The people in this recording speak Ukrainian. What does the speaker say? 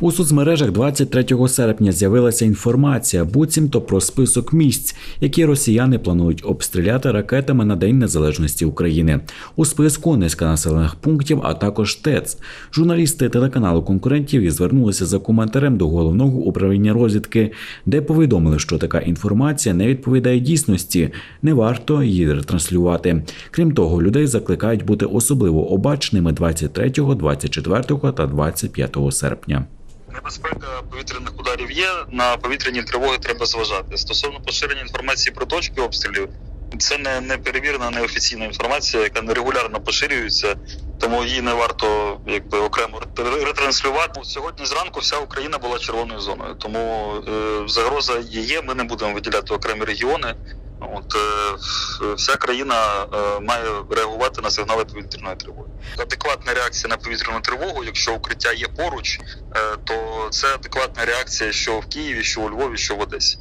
У соцмережах 23 серпня з'явилася інформація, буцімто про список місць, які росіяни планують обстріляти ракетами на День Незалежності України. У списку низка населених пунктів, а також ТЕЦ. Журналісти телеканалу конкурентів і звернулися за коментарем до головного управління розвідки, де повідомили, що така інформація не відповідає дійсності, не варто її ретранслювати. Крім того, людей закликають бути особливо обачними 23, 24 та 25 серпня. Небезпека повітряних ударів є. На повітряні тривоги треба зважати. Стосовно поширення інформації про точки обстрілів, це не, не перевірена, неофіційна інформація, яка нерегулярно поширюється, тому її не варто якби окремо ретранслювати. Сьогодні зранку вся Україна була червоною зоною, тому е, загроза є. Ми не будемо виділяти окремі регіони. От е, вся країна е, має реагувати на сигнали повітряної тривоги. Адекватна реакція на повітряну тривогу, якщо укриття є поруч, е, то це адекватна реакція, що в Києві, що у Львові, що в Одесі.